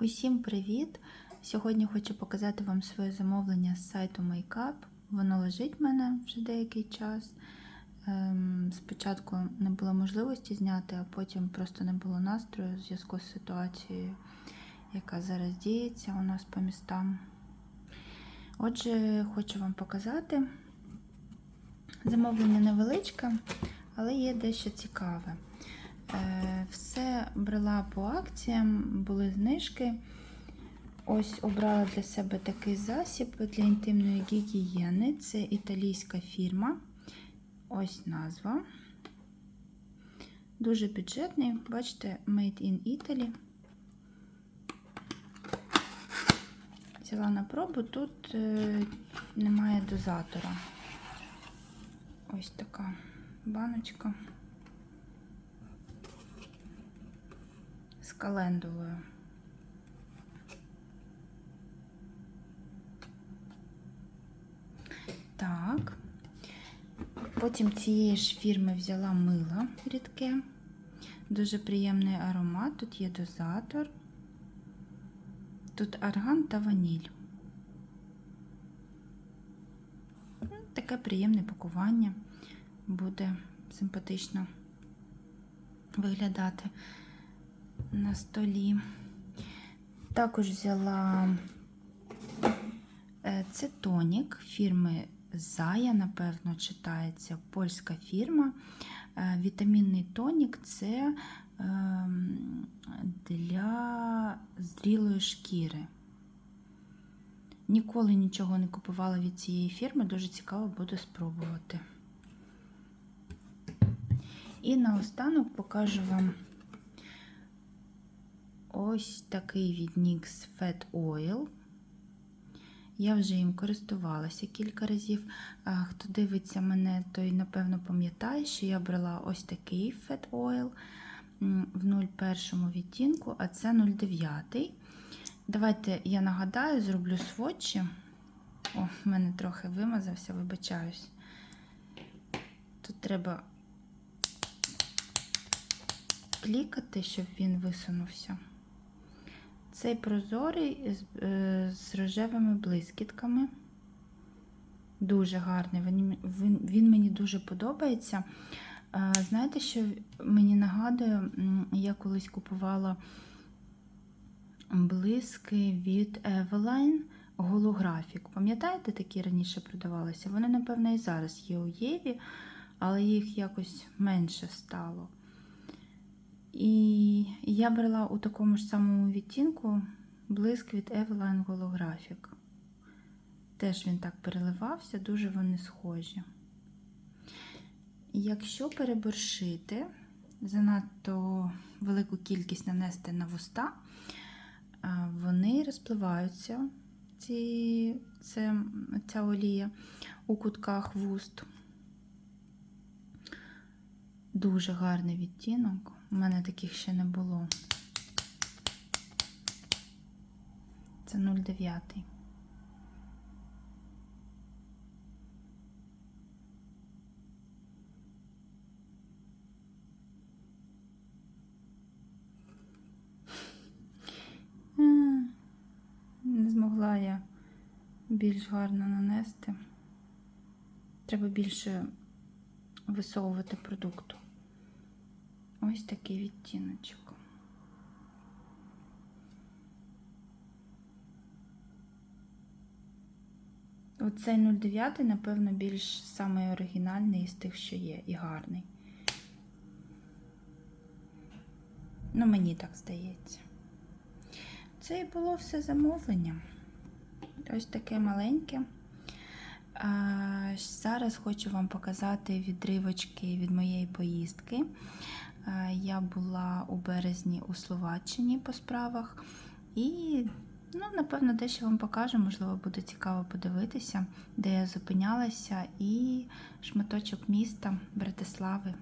Усім привіт! Сьогодні хочу показати вам своє замовлення з сайту Makeup. Воно лежить в мене вже деякий час. Ем, Спочатку не було можливості зняти, а потім просто не було настрою в зв'язку з ситуацією, яка зараз діється у нас по містам. Отже, хочу вам показати. Замовлення невеличке, але є дещо цікаве. Е, Все брала по акціям, були знижки. Ось обрала для себе такий засіб для інтимної гігієни. Це італійська фірма. Ось назва. Дуже бюджетний, бачите, Made in Italy. Взяла на пробу, тут е, немає дозатора. Ось така баночка. Календулою. Так. Потім цієї ж фірми взяла мило рідке. Дуже приємний аромат. Тут є дозатор. Тут арган та ваніль. Таке приємне пакування буде симпатично виглядати на столі. Також взяла це тонік фірми Зая, напевно, читається польська фірма. Е, Вітамінний тонік це ем, для зрілої шкіри. Ніколи нічого не купувала від цієї фірми, дуже цікаво буде спробувати. І наостанок покажу вам ось такий від NYX Fat Oil. Я вже їм користувалася кілька разів. Хто дивиться мене, той, напевно, пам'ятає, що я брала ось такий Fat Oil в 01 відтінку, а це 09. Давайте я нагадаю, зроблю сводчі. О, в мене трохи вимазався, вибачаюсь. Тут треба клікати, щоб він висунувся. Цей прозорий з, е, з рожевими блискітками. Дуже гарний. Він, він, він мені дуже подобається. Е, знаєте, що мені нагадує, я колись купувала блиски від Eveline голографік. Пам'ятаєте, такі раніше продавалися? Вони, напевно, і зараз є у Єві, але їх якось менше стало. І я брала у такому ж самому відтінку блиск від Eveline Holographic. Теж він так переливався, дуже вони схожі. Якщо переборшити, занадто велику кількість нанести на вуста, вони розпливаються, ці, це, ця олія у кутках вуст. Дуже гарний відтінок. У мене таких ще не було. Це 0,9. Не змогла я більш гарно нанести. Треба більше висовувати продукту. Ось такий відтіночок. Оцей 09, напевно, більш самий оригінальний із тих, що є, і гарний. Ну, мені так здається. Це і було все замовлення. Ось таке маленьке. А, Зараз хочу вам показати відривочки від моєї поїздки. А, Я була у березні у Словаччині по справах. І, ну, напевно, дещо вам покажу, можливо, буде цікаво подивитися, де я зупинялася, і шматочок міста Братислави.